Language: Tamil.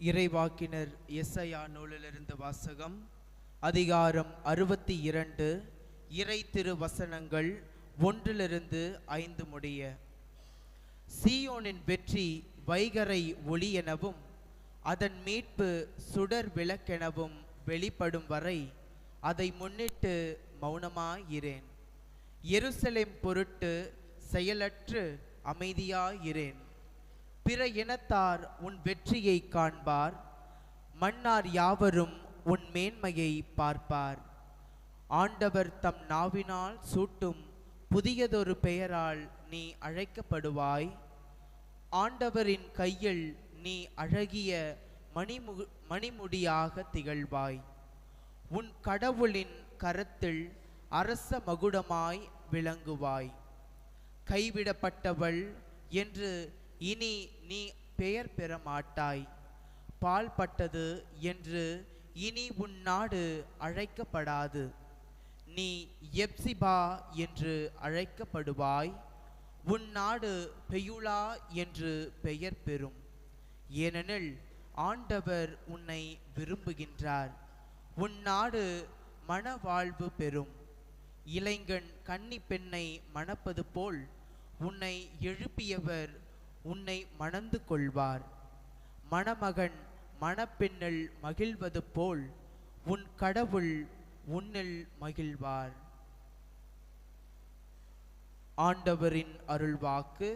இறைவாக்கினர் எஸ்ஐயா நூலிலிருந்து வாசகம் அதிகாரம் அறுபத்தி இரண்டு இறை திரு வசனங்கள் ஒன்றிலிருந்து ஐந்து முடிய. சீயோனின் வெற்றி வைகரை ஒளி எனவும் அதன் மீட்பு சுடர் விளக்கெனவும் வெளிப்படும் வரை அதை முன்னிட்டு மௌனமாயிரேன். எருசலேம் பொருட்டு செயலற்று அமைதியாயிரேன். பிற இனத்தார் உன் வெற்றியை காண்பார். மன்னார் யாவரும் உன் மேன்மையை பார்ப்பார். ஆண்டவர் தம் நாவினால் சூட்டும் புதியதொரு பெயரால் நீ அழைக்கப்படுவாய். ஆண்டவரின் கையில் நீ அழகிய மணிமு மணிமுடியாக திகழ்வாய். உன் கடவுளின் கரத்தில் அரச மகுடமாய் விளங்குவாய். கைவிடப்பட்டவள் என்று இனி நீ பெயர் பெற மாட்டாய். பால்பட்டது என்று இனி உன் நாடு அழைக்கப்படாது. நீ எப்சிபா என்று அழைக்கப்படுவாய். உன் நாடு பெயுலா என்று பெயர் பெறும். ஏனெனில் ஆண்டவர் உன்னை விரும்புகின்றார். உன் நாடு மணவாழ்வு பெறும். இளைஞன் கன்னி பெண்ணை மணப்பது போல் உன்னை எழுப்பியவர் உன்னை மணந்து கொள்வார். மணமகன் மணப்பெண்ணில் மகிழ்வது போல் உன் கடவுள் உன்னில் மகிழ்வார். ஆண்டவரின் அருள்வாக்கு